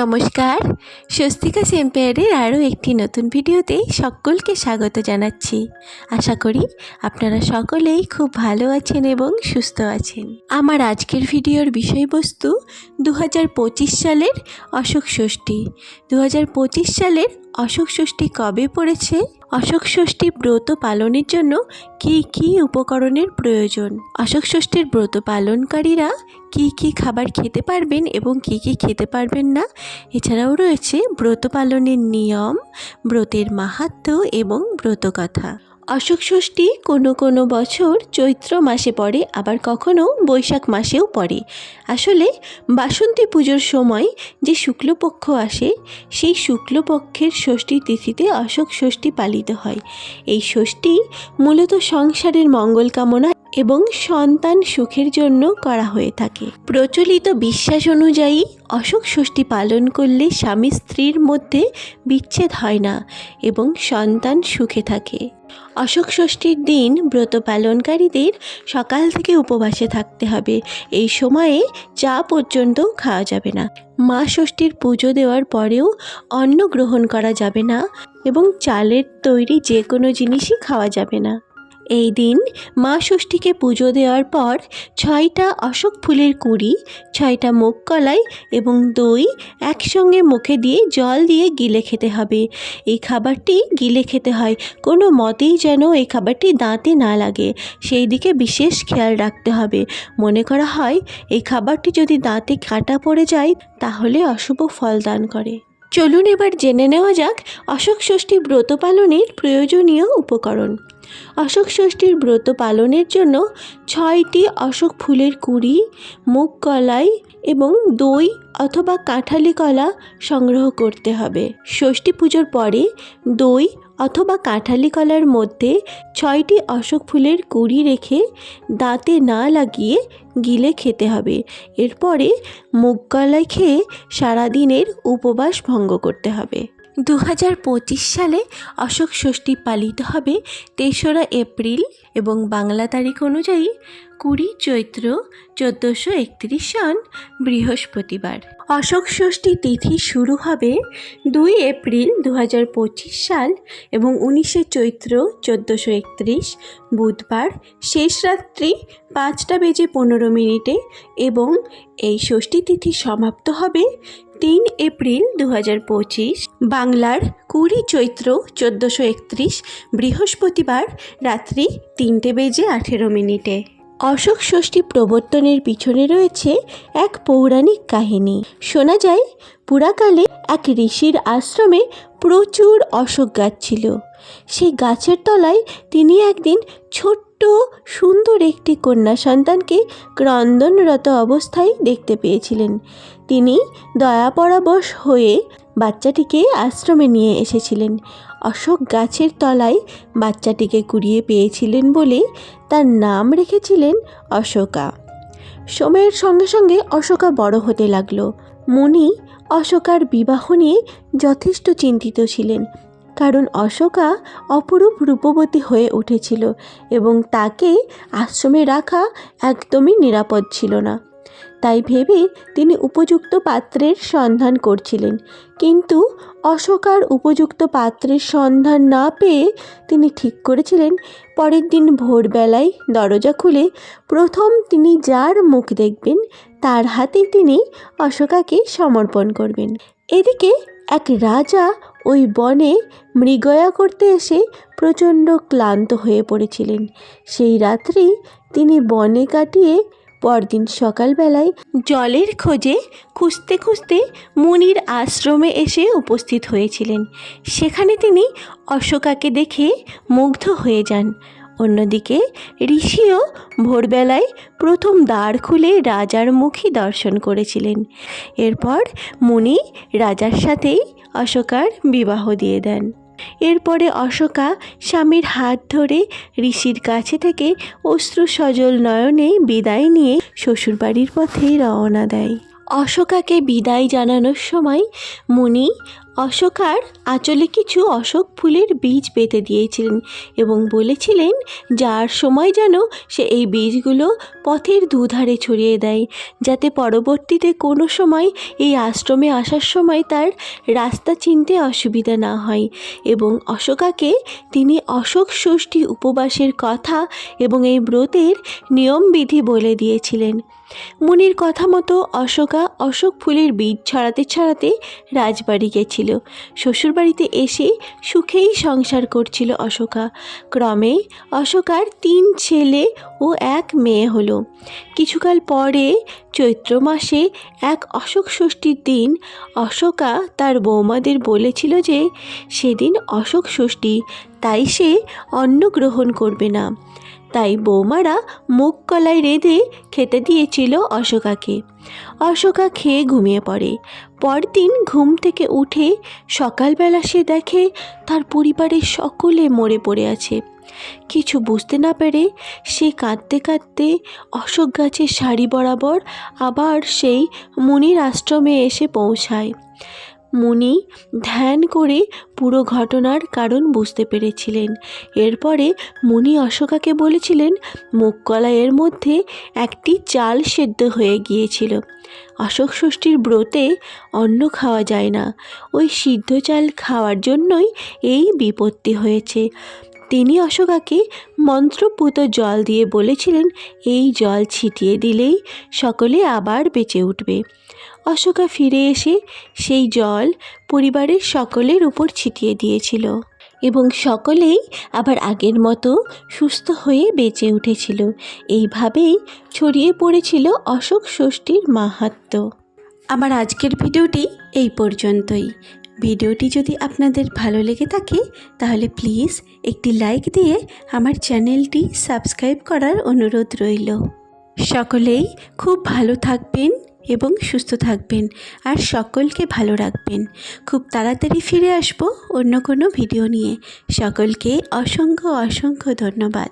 নমস্কার। স্বস্তিকা সেম্পেয়ারের আরও একটি নতুন ভিডিওতে সকলকে স্বাগত জানাচ্ছি। আশা করি আপনারা সকলেই খুব ভালো আছেন এবং সুস্থ আছেন। আমার আজকের ভিডিওর বিষয়বস্তু দু হাজার পঁচিশ সালের অশোক ষষ্ঠী। দু হাজার পঁচিশ সালের অশোক ষষ্ঠী কবে পড়েছে অশোক ষষ্ঠী ব্রত পালনের জন্য কি কি উপকরণের প্রয়োজন? অশোক ষষ্ঠীর ব্রত পালনকারীরা কি কি খাবার খেতে পারবেন এবং কি কি খেতে পারবেন না? এছাড়াও রয়েছে ব্রত পালনের নিয়ম, ব্রতের মাহাত্ম্য এবং ব্রতকথা। অশোক ষষ্ঠী কোনো কোনো বছর চৈত্র মাসে পড়ে, আবার কখনো বৈশাখ মাসেও পড়ে। আসলে বাসন্তী পুজোর সময় যে শুক্লপক্ষ আসে, সেই শুক্লপক্ষের ষষ্ঠী তিথিতে অশোক ষষ্ঠী পালিত হয়। এই ষষ্ঠী মূলত সংসারের মঙ্গল কামনা এবং সন্তান সুখের জন্য করা হয়ে থাকে। প্রচলিত বিশ্বাস অনুযায়ী অশোক ষষ্ঠী পালন করলে স্বামী স্ত্রীর মধ্যে বিচ্ছেদ হয় না এবং সন্তান সুখে থাকে। অশোক ষষ্ঠীর দিন ব্রত পালনকারীদের সকাল থেকে উপবাসে থাকতে হবে। এই সময়ে চা পর্যন্ত খাওয়া যাবে না। মা ষষ্ঠীর পুজো দেওয়ার পরেও অন্ন গ্রহণ করা যাবে না এবং চালের তৈরি যে কোনো জিনিসই খাওয়া যাবে না। এই দিন মা ষষ্ঠীকে পুজো দেওয়ার পর ছয়টা অশোক ফুলের কুড়ি, ছয়টা মুগ কলাই এবং দই একসঙ্গে মুখে দিয়ে জল দিয়ে গিলে খেতে হবে। এই খাবারটি গিলে খেতে হয়। কোনো মতেই যেন এই খাবারটি দাঁতে না লাগে। সেই দিকে বিশেষ খেয়াল রাখতে হবে। মনে করা হয়, এই খাবারটি যদি দাঁতে কাটা পড়ে যায়, তাহলে অশুভ ফল দান করে। চলুন এবার জেনে নেওয়া যাক অশোক ষষ্ঠী ব্রত পালনের প্রয়োজনীয় উপকরণ। অশোক ষষ্ঠীর ব্রত পালনের জন্য ছয়টি অশোক ফুলের কুড়ি, মুগ কলাই এবং দই অথবা কাঁঠালি কলা সংগ্রহ করতে হবে। ষষ্ঠী পুজোর পরে দই অথবা কাঁঠালি কলার মধ্যে ছয়টি অশোক ফুলের কুড়ি রেখে দাঁতে না লাগিয়ে গিলে খেতে হবে। এরপরে মুগ কলাই খেয়ে সারাদিনের উপবাস ভঙ্গ করতে হবে। দু হাজার পঁচিশ সালে অশোক ষষ্ঠী পালিত হবে তেসরা এপ্রিল এবং বাংলা তারিখ অনুযায়ী কুড়ি চৈত্র চোদ্দোশো একত্রিশ সন বৃহস্পতিবার। অশোক ষষ্ঠী তিথি শুরু হবে দুই এপ্রিল দু হাজার পঁচিশ সাল এবং উনিশে চৈত্র চোদ্দোশো একত্রিশ, বুধবার শেষ রাত্রি পাঁচটা বেজে পনেরো মিনিটে এবং এই ষষ্ঠী তিথি সমাপ্ত হবে তিন এপ্রিল দু হাজার পঁচিশ, বাংলার কুড়ি চৈত্র চোদ্দোশো একত্রিশ, বৃহস্পতিবার রাত্রি তিনটে বেজে আঠেরো মিনিটে। অশোক ষষ্ঠী প্রবর্তনের পিছনে রয়েছে এক পৌরাণিক কাহিনী। শোনা যায়, পুরাকালে এক ঋষির আশ্রমে প্রচুর অশোক গাছ ছিল। সেই গাছের তলায় তিনি একদিন ছোট্ট, সুন্দর একটি কন্যা সন্তানকে ক্রন্দনরত অবস্থায় দেখতে পেয়েছিলেন। তিনি দয়াপরাবশ হয়ে বাচ্চাটিকে আশ্রমে নিয়ে এসেছিলেন। অশোক গাছের তলায় বাচ্চাটিকে কুড়িয়ে পেয়েছিলেন বলে তার নাম রেখেছিলেন অশোকা। সময়ের সঙ্গে সঙ্গে অশোকা বড় হতে লাগল। মুনি অশোকার বিবাহ নিয়ে যথেষ্ট চিন্তিত ছিলেন, কারণ অশোকা অপরূপ রূপবতী হয়ে উঠেছিল এবং তাকে আশ্রমে রাখা একদমই নিরাপদ ছিল না। তাই ভেবে তিনি উপযুক্ত পাত্রের সন্ধান করছিলেন। কিন্তু অশোকার উপযুক্ত পাত্রের সন্ধান না পেয়ে তিনি ঠিক করেছিলেন, পরের দিন ভোরবেলায় দরজা খুলে প্রথম তিনি যার মুখ দেখবেন, তার হাতে তিনি অশোকাকে সমর্পণ করবেন। এদিকে এক রাজা ওই বনে মৃগয়া করতে এসে প্রচণ্ড ক্লান্ত হয়ে পড়েছিলেন। সেই রাত্রি তিনি বনে কাটিয়ে পরদিন সকালবেলায় জলের খোঁজে খুঁজতে খুঁজতে মুনির আশ্রমে এসে উপস্থিত হয়েছিলেন। সেখানে তিনি অশোকাকে দেখে মুগ্ধ হয়ে যান। অন্যদিকে ঋষিও ভোরবেলায় প্রথম দ্বার খুলে রাজার মুখী দর্শন করেছিলেন। এরপর মুনি রাজার সাথেই অশোকার বিবাহ দিয়ে দেন। এরপরে অশোকা স্বামীর হাত ধরে ঋষির কাছে থেকে অশ্রু সজল নয়নে বিদায় নিয়ে শ্বশুরবাড়ির পথে রওনা দেয়। অশোকাকে বিদায় জানানোর সময় মুনি অশোকার আঁচলে কিছু অশোক ফুলের বীজ পেতে দিয়েছিলেন এবং বলেছিলেন, যার সময় যেন সে এই বীজগুলো পথের দুধারে ছড়িয়ে দেয়, যাতে পরবর্তীতে কোনো সময় এই আশ্রমে আসার সময় তার রাস্তা চিনতে অসুবিধা না হয় এবং অশোকাকে তিনি অশোক ষষ্ঠী উপবাসের কথা এবং এই ব্রতের নিয়মবিধি বলে দিয়েছিলেন। মুনির কথা মতো অশোকা অশোক ফুলের বীজ ছড়াতে ছড়াতে রাজবাড়ি গেছিল। শ্বশুরবাড়িতে এসে সুখেই সংসার করছিল অশোকা। ক্রমে অশোকার তিন ছেলে ও এক মেয়ে হলো। কিছুকাল পরে চৈত্র মাসে এক অশোক ষষ্ঠীর দিন অশোকা তার বৌমাদের বলেছিল যে সেদিন অশোক ষষ্ঠী, তাই সে অন্ন গ্রহণ করবে না। তাই বৌমারা মুখ কলায় রেঁধে খেতে দিয়েছিল অশোকাকে। অশোকা খেয়ে ঘুমিয়ে পড়ে। পরদিন ঘুম থেকে উঠে সকালবেলা সে দেখে তার পরিবারের সকলে মরে পড়ে আছে। কিছু বুঝতে না পেরে সে কাঁদতে কাঁদতে অশোক গাছের সারি বরাবর আবার সেই মুনির আশ্রমে এসে পৌঁছায়। মুনি ধ্যান করে পুরো ঘটনার কারণ বুঝতে পেরেছিলেন। এরপরে মুনি অশোকাকে বলেছিলেন মুগ কলাইয়ের মধ্যে একটি চাল সেদ্ধ হয়ে গিয়েছিল। অশোক ষষ্ঠীর ব্রতে অন্ন খাওয়া যায় না। ওই সিদ্ধ চাল খাওয়ার জন্যই এই বিপত্তি হয়েছে। তিনি অশোকাকে মন্ত্রপুত জল দিয়ে বলেছিলেন, এই জল ছিটিয়ে দিলেই সকলে আবার বেঁচে উঠবে। অশোকা ফিরে এসে সেই জল পরিবারের সকলের উপর ছিটিয়ে দিয়েছিল এবং সকলেই আবার আগের মতো সুস্থ হয়ে বেঁচে উঠেছিল। এইভাবেই ছড়িয়ে পড়েছিল অশোক ষষ্ঠীর মাহাত্ম্য আমার আজকের ভিডিওটি এই পর্যন্তই। ভিডিওটি যদি আপনাদের ভালো লেগে থাকে, তাহলে প্লিজ একটি লাইক দিয়ে আমার চ্যানেলটি সাবস্ক্রাইব করার অনুরোধ রইল। সকলেই খুব ভালো থাকবেন এবং সুস্থ থাকবেন, আর সকলকে ভালো রাখবেন। খুব তাড়াতাড়ি ফিরে আসব অন্য কোনো ভিডিও নিয়ে। সকলকে অসংখ্য অসংখ্য ধন্যবাদ।